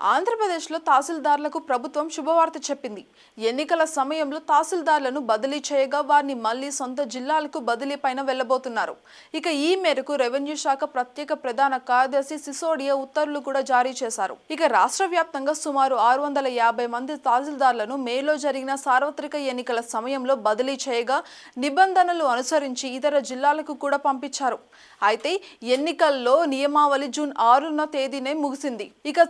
ఆంధ్రప్రదేశ్లో తహసీల్దార్లకు ప్రభుత్వం శుభవార్త చెప్పింది. ఎన్నికల సమయంలో తహసీల్దార్లను బదిలీ చేయగా వారిని మళ్ళీ సొంత జిల్లాలకు బదిలీ పైన వెళ్ళబోతున్నారు. ఇక ఈ మేరకు రెవెన్యూ శాఖ ప్రత్యేక ప్రధాన కార్యదర్శి సిసోడియా ఉత్తర్వులు కూడా జారీ చేశారు. ఇక రాష్ట్ర వ్యాప్తంగా సుమారు ఆరు వందల యాభై మంది తహసీల్దార్లను మేలో జరిగిన సార్వత్రిక ఎన్నికల సమయంలో బదిలీ చేయగా నిబంధనలు అనుసరించి ఇతర జిల్లాలకు కూడా పంపించారు. అయితే ఎన్నికల్లో నియమావళి జూన్ ఆరున తేదీనే ముగిసింది. ఇక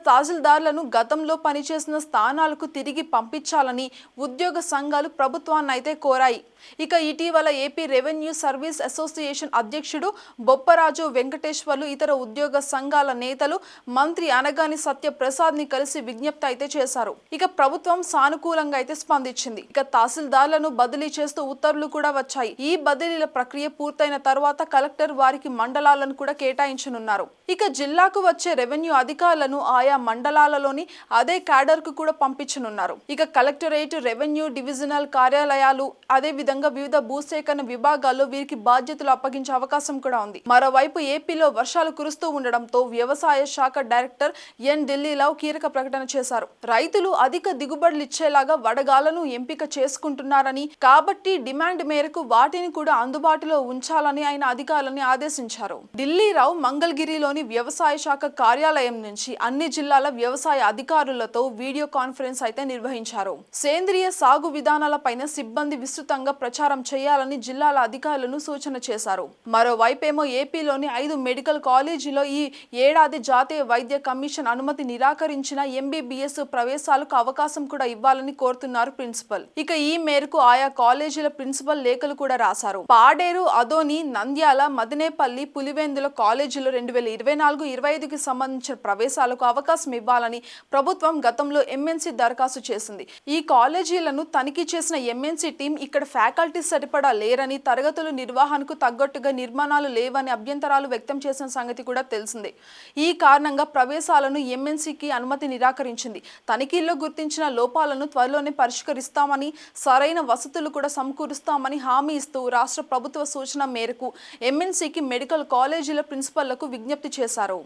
తహసీల్దార్లను గతంలో పనిచేసిన స్థానాలకు తిరిగి పంపించాలని ఉద్యోగ సంఘాలు ప్రభుత్వాన్ని అయితే కోరాయి. ఇక ఇటీవల ఏపీ రెవెన్యూ సర్వీస్ అసోసియేషన్ అధ్యక్షుడు బొప్పరాజు వెంకటేశ్వర్లు ఇతర ఉద్యోగ సంఘాల నేతలు మంత్రి అనగాని సత్యప్రసాద్ని కలిసి విజ్ఞప్తి అయితే చేశారు. ఇక ప్రభుత్వం సానుకూలంగా అయితే స్పందించింది. ఇక తహసీల్దార్లను బదిలీ చేస్తూ ఉత్తర్వులు కూడా వచ్చాయి. ఈ బదిలీల ప్రక్రియ పూర్తయిన తర్వాత కలెక్టర్ వారికి మండలాలను కూడా కేటాయించనున్నారు. ఇక జిల్లాకు వచ్చే రెవెన్యూ అధికారులను ఆయా జిల్లాలలోని అదే క్యాడర్కు కూడా పంపించనున్నారు. ఇక కలెక్టరేట్ రెవెన్యూ డివిజనల్ కార్యాలయాలు అదే విధంగా వివిధ భూసేకరణ విభాగాల్లో వీరికి బాధ్యతలు అప్పగించే అవకాశం కూడా ఉంది. మరోవైపు ఏపీలో వర్షాలు కురుస్తూ ఉండడంతో వ్యవసాయ శాఖ డైరెక్టర్ ఎన్ ఢిల్లీలో కీలక ప్రకటన చేశారు. రైతులు అధిక దిగుబడులు ఇచ్చేలాగా వడగాలను ఎంపిక చేసుకుంటున్నారని కాబట్టి డిమాండ్ మేరకు వాటిని కూడా అందుబాటులో ఉంచాలని ఆయన అధికారులని ఆదేశించారు. ఢిల్లీరావు మంగళగిరిలోని వ్యవసాయ శాఖ కార్యాలయం నుంచి అన్ని జిల్లాల వ్యవసాయ వ్యవసాయ అధికారులతో వీడియో కాన్ఫరెన్స్ అయితే నిర్వహించారు. సేంద్రియ సాగు విధానాలపైన సిబ్బంది విస్తృతంగా ప్రచారం చేయాలని జిల్లాల అధికారులను సూచన చేశారు. మరోవైపేమో ఏపీలోని ఐదు మెడికల్ కాలేజీలో ఈ ఏడాది జాతీయ వైద్య కమిషన్ అనుమతి నిరాకరించిన ఎంబీబీఎస్ ప్రవేశాలకు అవకాశం కూడా ఇవ్వాలని కోరుతున్నారు ప్రిన్సిపల్. ఇక ఈ మేరకు ఆయా కాలేజీల ప్రిన్సిపల్ లేఖలు కూడా రాశారు. పాడేరు అదోని నంద్యాల మదినేపల్లి పులివెందుల కాలేజీలో రెండు వేల ఇరవై నాలుగు ఇరవై ఐదుకి సంబంధించిన ప్రవేశాలకు అవకాశం ఇవ్వాలని ప్రభుత్వం గతంలో ఎంఎన్సీ దరఖాస్తు చేసింది. ఈ కాలేజీలను తనిఖీ చేసిన ఎంఎన్సీ టీం ఇక్కడ ఫ్యాకల్టీ సరిపడా లేరని తరగతుల నిర్వహణకు తగ్గట్టుగా నిర్మాణాలు లేవని అభ్యంతరాలు వ్యక్తం చేసిన సంగతి కూడా తెలిసిందే. ఈ కారణంగా ప్రవేశాలను ఎంఎన్సీకి అనుమతి నిరాకరించింది. తనిఖీల్లో గుర్తించిన లోపాలను త్వరలోనే పరిష్కరిస్తామని సరైన వసతులు కూడా సమకూరుస్తామని హామీ ఇస్తూ రాష్ట్ర ప్రభుత్వ సూచన మేరకు ఎంఎన్సీకి మెడికల్ కాలేజీల ప్రిన్సిపల్లకు విజ్ఞప్తి చేశారు.